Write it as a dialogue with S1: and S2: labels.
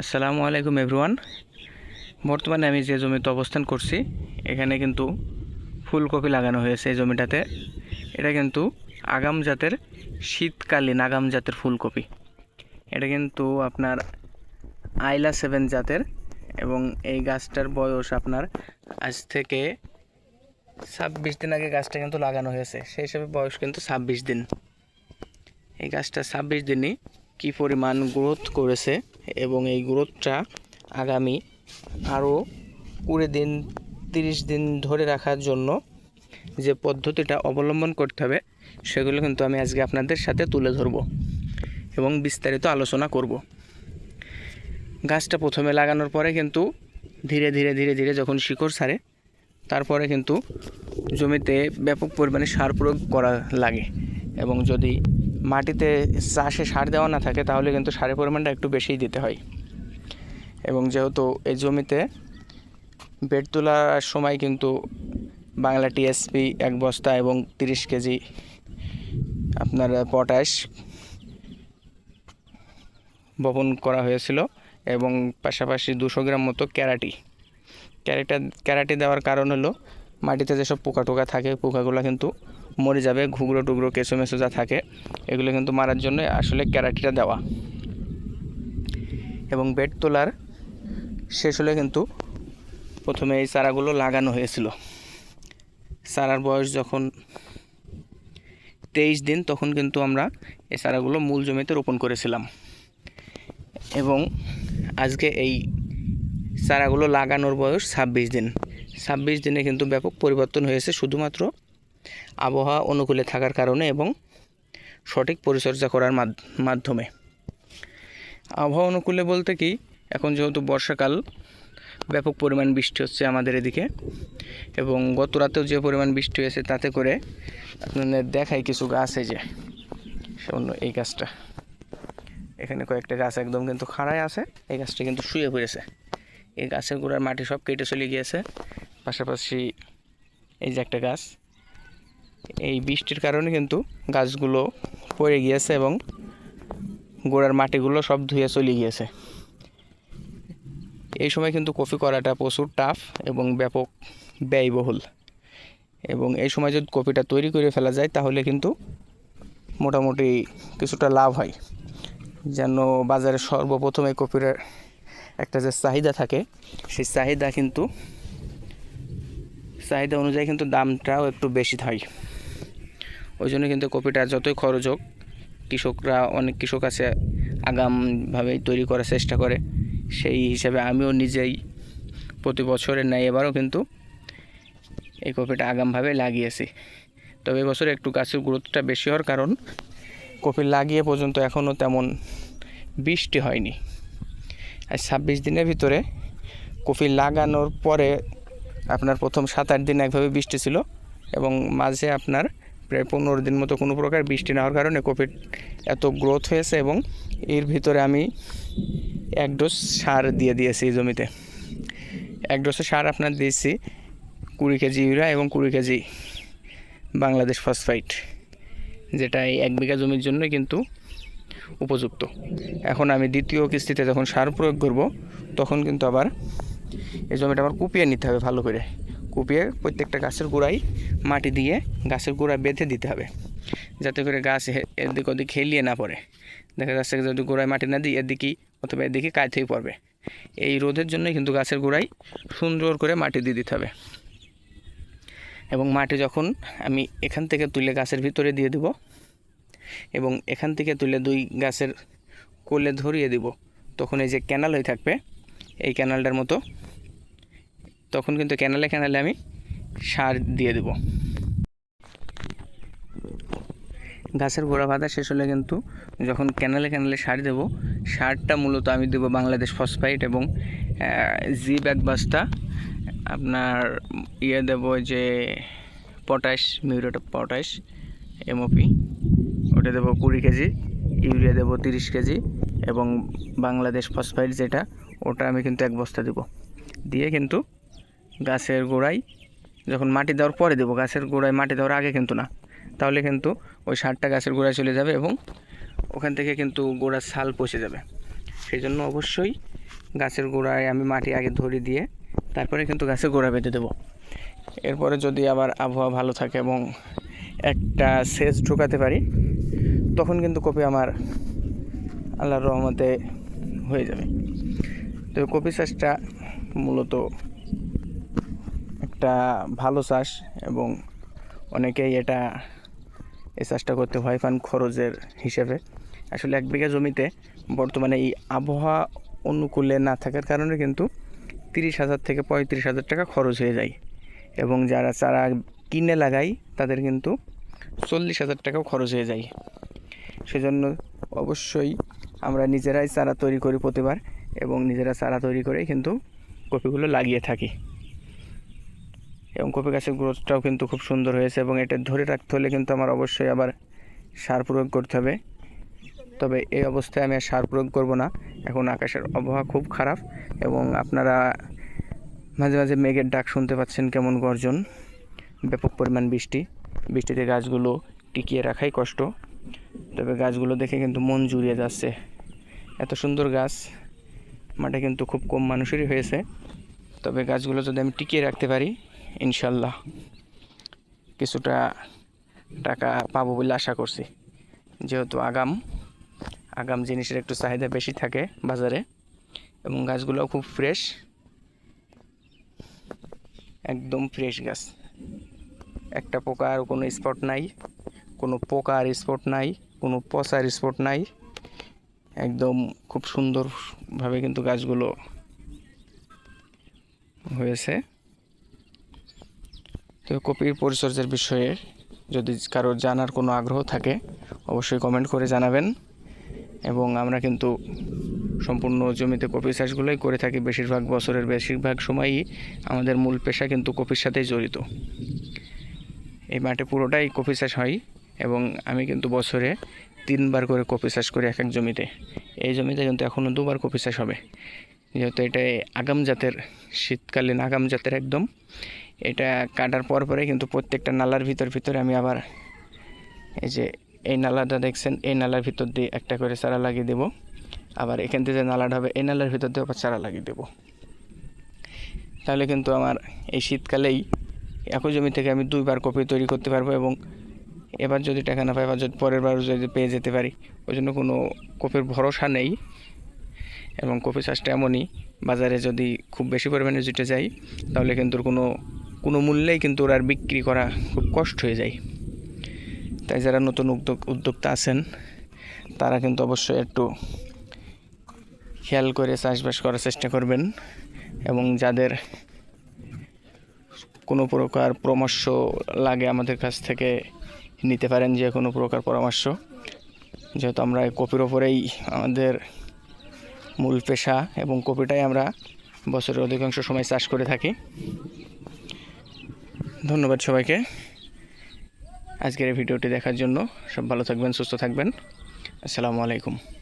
S1: আসসালামু আলাইকুম এভরিওয়ান বর্তমানে আমি যে জমিতে অবস্থান করছি, এখানে কিন্তু ফুলকপি লাগানো হয়েছে এই জমিটাতে। এটা কিন্তু আগাম জাতের, শীতকালীন আগাম জাতের ফুলকপি। এটা কিন্তু আপনার আইলা সেভেন জাতের এবং এই গাছটার বয়স আপনার আজ থেকে ছাব্বিশ দিন আগে গাছটা কিন্তু লাগানো হয়েছে। সেই হিসাবে বয়স কিন্তু ছাব্বিশ দিন। এই গাছটা ছাব্বিশ দিনই কী পরিমাণ গ্রোথ করেছে? এবং এই গ্রোথটা আগামী আরও কুড়ি দিন, তিরিশ দিন ধরে রাখার জন্য যে পদ্ধতিটা অবলম্বন করতে হবে, সেগুলো কিন্তু আমি আজকে আপনাদের সাথে তুলে ধরব এবং বিস্তারিত আলোচনা করব। গাছটা প্রথমে লাগানোর পরে কিন্তু ধীরে ধীরে ধীরে ধীরে যখন শিকড় ছাড়ে তারপরে কিন্তু জমিতে ব্যাপক পরিমাণে সার প্রয়োগ করা লাগে এবং যদি মাটিতে চাষে সার দেওয়া না থাকে, তাহলে কিন্তু সারের পরিমাণটা একটু বেশিই দিতে হয়। এবং যেহেতু এই জমিতে বেড তোলার সময় কিন্তু বাংলা টিএসপি এক বস্তা এবং তিরিশ কেজি আপনার পটাশ বপন করা হয়েছিল এবং পাশাপাশি দুশো গ্রাম মতো ক্যারাটি। ক্যারাটা, ক্যারাটি দেওয়ার কারণ হলো মাটিতে যেসব পোকা টোকা থাকে, পোকাগুলো কিন্তু মরে যাবে ঘুগরো টুকরো কেঁচো মেচো যা থাকে, এগুলো কিন্তু মারার জন্য আসলে ক্যারাটিটা দেওয়া। এবং বেড তোলার শেষ হলে কিন্তু প্রথমে এই চারাগুলো লাগানো হয়েছিল। চারার বয়স যখন তেইশ দিন, তখন কিন্তু আমরা এই চারাগুলো মূল জমিতে রোপণ করেছিলাম। এবং আজকে এই চারাগুলো লাগানোর বয়স ছাব্বিশ দিন। ছাব্বিশ দিনে কিন্তু ব্যাপক পরিবর্তন হয়েছে শুধুমাত্র আবহাওয়া অনুকূলে থাকার কারণে এবং সঠিক পরিচর্যা করার মাধ- মাধ্যমে। আবহাওয়া অনুকূলে বলতে কি, এখন যেহেতু বর্ষাকাল, ব্যাপক পরিমাণ বৃষ্টি হচ্ছে আমাদের এদিকে এবং গত রাতেও যে পরিমাণ বৃষ্টি হয়েছে তাতে করে আপনাদের দেখাই কিছু গাছ এই যে, সামান্য এই গাছটা। এখানে কয়েকটা গাছ একদম কিন্তু খাড়ায় আছে, এই গাছটা কিন্তু শুয়ে পড়েছে। এই গাছের গোড়ার মাটি সব কেটে চলে গিয়েছে। পাশাপাশি এই যে একটা গাছ, এই বৃষ্টির কারণে কিন্তু গাছগুলো পড়ে গিয়েছে এবং গোড়ার মাটিগুলো সব ধুয়ে চলে গিয়েছে। এই সময় কিন্তু কফি করাটা প্রচুর টাফ এবং ব্যাপক ব্যয়বহুল। এবং এই সময় যদি কপিটা তৈরি করে ফেলা যায়, তাহলে কিন্তু মোটামুটি কিছুটা লাভ হয়। যেন বাজারে সর্বপ্রথম এই কপির একটা যে চাহিদা থাকে, সেই চাহিদা কিন্তু চাহিদা অনুযায়ী কিন্তু দামটাও একটু বেশি হয় ওই জন্য কিন্তু কপিটা যতই খরচ হোক, কৃষকরা অনেক কৃষক আছে, আগামভাবে তৈরি করার চেষ্টা করে। সেই হিসাবে আমিও নিজেই প্রতি বছরের ন্যায় এবারও কিন্তু এই কপিটা আগামভাবে লাগিয়েছি। তবে এবছর একটু গাছের গুরুত্বটা বেশি হওয়ার কারণ, কপি লাগিয়ে পর্যন্ত এখনও তেমন বৃষ্টি হয়নি। আর ছাব্বিশ দিনের ভিতরে কপি লাগানোর পরে আপনার প্রথম সাত আট দিন একভাবে বৃষ্টি ছিল এবং মাঝে আপনার প্রায় পনেরো দিন মতো কোনো প্রকার বৃষ্টি না হওয়ার কারণে কোভিড এত গ্রোথ হয়েছে এবং এর ভিতরে আমি এক ডোজ সার দিয়ে দিয়েছি এই জমিতে। এক ডোজে সার আপনার দিয়েছি কুড়ি কেজি ইউরিয়া এবং কুড়ি কেজি বাংলাদেশ ফসফাইট যেটা এই এক বিঘা জমির জন্য কিন্তু উপযুক্ত। এখন আমি দ্বিতীয় কিস্তিতে যখন সার প্রয়োগ করব, তখন কিন্তু আবার এই জমিটা আমার কুপিয়ে নিতে হবে ভালো করে। কুপিয়ে প্রত্যেকটা গাছের গোড়ায় মাটি দিয়ে গাছের গোড়া বেঁধে দিতে হবে। যাতে করে গাছ এদিক ওদিক হেলিয়ে না পড়ে। দেখা যাচ্ছে যদি গোড়ায় মাটি না দিই, এদিকেই অথবা এদিকে কাজ হয়ে পড়বে। এই রোদের জন্যই কিন্তু গাছের গোড়ায় সুন্দর করে মাটি দিয়ে দিতে হবে। এবং মাটি যখন আমি এখান থেকে তুলে গাছের ভিতরে দিয়ে দিব এবং এখান থেকে তুলে দুই গাছের কোলে ধরিয়ে দিব, তখন এই যে ক্যানাল হয়ে থাকবে এই ক্যানালটার মতো। তখন কিন্তু ক্যানালে ক্যানালে আমি সার দিয়ে দেব। গাছের গোড়া বাঁধা শেষ হলে কিন্তু যখন ক্যানালে ক্যানালে সার দেব, সারটা মূলত আমি দেব বাংলাদেশ ফসফাইট এবং জি ব্যাগ বাসটা আপনার ইয়ে দেব যে পটাশ মিউরেট পটাশ এমওপি ওটা দেবো কুড়ি কেজি, ইউরিয়া দেবো তিরিশ কেজি এবং বাংলাদেশ ফসফাইট যেটা ওটা আমি কিন্তু এক বস্তা দেবো। দিয়ে কিন্তু গাছের গোড়ায় যখন মাটি দেওয়ার পরে দেবো, গাছের গোড়ায় মাটি দেওয়ার আগে কিন্তু না। তাহলে কিন্তু ওই সারটা গাছের গোড়ায় চলে যাবে এবং ওখান থেকে কিন্তু গোড়ার ছাল পচে যাবে। সেই জন্য অবশ্যই গাছের গোড়ায় আমি মাটি আগে ধরে দিয়ে তারপরে কিন্তু গাছের গোড়া বেঁধে দেবো। এরপরে যদি আবার আবহাওয়া ভালো থাকে এবং একটা সেচ ঢোকাতে পারি, তখন কিন্তু কপি আমার আল্লাহর রহমতে হয়ে যাবে। তো কপি চাষটা মূলত একটা ভালো চাষ এবং অনেকেই এটা, এই চাষটা করতে ভয় পান খরচের হিসেবে। আসলে এক বিঘা জমিতে বর্তমানে এই আবহাওয়া অনুকূলে না থাকার কারণে কিন্তু তিরিশ হাজার থেকে পঁয়ত্রিশ হাজার টাকা খরচ হয়ে যায় এবং যারা চারা কিনে লাগাই তাদের কিন্তু চল্লিশ হাজার টাকাও খরচ হয়ে যায়। সেজন্য অবশ্যই আমরা নিজেরাই চারা তৈরি করি প্রতিবার। এবং নিজেরা চারা তৈরি করেই কিন্তু কপিগুলো লাগিয়ে থাকি। এবং কপি গাছের গ্রোথটাও কিন্তু খুব সুন্দর হয়েছে এবং এটা ধরে রাখতে হলে কিন্তু আমার অবশ্যই আবার সার প্রয়োগ করতে হবে। তবে এই অবস্থায় আমি আর সার প্রয়োগ করব না। এখন আকাশের আবহাওয়া খুব খারাপ এবং আপনারা মাঝে মাঝে মেঘের ডাক শুনতে পাচ্ছেন কেমন গর্জন, ব্যাপক পরিমাণ বৃষ্টি। বৃষ্টিতে গাছগুলো টিকিয়ে রাখাই কষ্ট। তবে গাছগুলো দেখে কিন্তু মন জুড়িয়ে যাচ্ছে। এত সুন্দর গাছ। মাঠে কিন্তু খুব কম মানুষেরই হয়েছে। তবে গাছগুলো যদি আমি টিকিয়ে রাখতে পারি, ইনশাল্লাহ কিছুটা টাকা পাবো বলে আশা করছি। যেহেতু আগাম আগাম জিনিসের একটু চাহিদা বেশি থাকে বাজারে এবং গাছগুলোও খুব ফ্রেশ একদম ফ্রেশ গাছ। একটা পোকার কোনো স্পট নাই, কোনো পোকার স্পট নাই, কোনো পচার স্পট নাই, একদম খুব সুন্দরভাবে কিন্তু গাছগুলো হয়েছে। তো কপির পরিচর্যার বিষয়ে যদি কারোর জানার কোনো আগ্রহ থাকে, অবশ্যই কমেন্ট করে জানাবেন এবং আমরা কিন্তু সম্পূর্ণ জমিতে কপি চাষগুলোই করে থাকি। বেশিরভাগ বছরের বেশিরভাগ সময়ই আমাদের মূল পেশা কিন্তু কপির সাথেই জড়িত। এই মাঠে পুরোটাই কপি চাষ হয় এবং আমি কিন্তু বছরে তিনবার করে কপি চাষ করি এক এক জমিতে। এই জমিতে কিন্তু এখনও দুবার কপি চাষ হবে। যেহেতু এটা আগাম জাতের, শীতকালীন আগাম জাতের একদম। এটা কাটার পর পরে কিন্তু প্রত্যেকটা নালার ভিতর ভিতরে আমি আবার এই যে, এই নালাটা দেখছেন, এই নালার ভিতর দিয়ে একটা করে চারা লাগিয়ে দেবো। আবার এখান থেকে যে নালাটা হবে, এই নালার ভিতর দিয়ে আবার চারা লাগিয়ে দেবো। তাহলে কিন্তু আমার এই শীতকালেই একই জমি থেকে আমি দুইবার কপি তৈরি করতে পারব এবং এবার যদি টাকা না পাই বা যদি পরের বার যদি পেয়ে যেতে পারি, ওই জন্য কোনো কপির ভরসা নেই। এবং কপি চাষটা এমনই, বাজারে যদি খুব বেশি পরিমাণে জুটে যায় তাহলে কিন্তু কোনো কোনো মূল্যেই কিন্তু ওর আর বিক্রি করা খুব কষ্ট হয়ে যায়। তাই যারা নতুন উদ্যোগ, উদ্যোক্তা আছেন, তারা কিন্তু অবশ্যই একটু খেয়াল করে চাষবাস করার চেষ্টা করবেন। এবং যাদের কোনো প্রকার পরামর্শ লাগে আমাদের কাছ থেকে নিতে পারেন যে কোনো প্রকার পরামর্শ। যেহেতু আমরা কপির ওপরেই আমাদের মূল পেশা এবং কপিটাই আমরা বছরের অধিকাংশ সময় চাষ করে থাকি। ধন্যবাদ সবাইকে। আজকের এই ভিডিওটি দেখার জন্য সব ভালো থাকবেন, সুস্থ থাকবেন। আসসালামু আলাইকুম।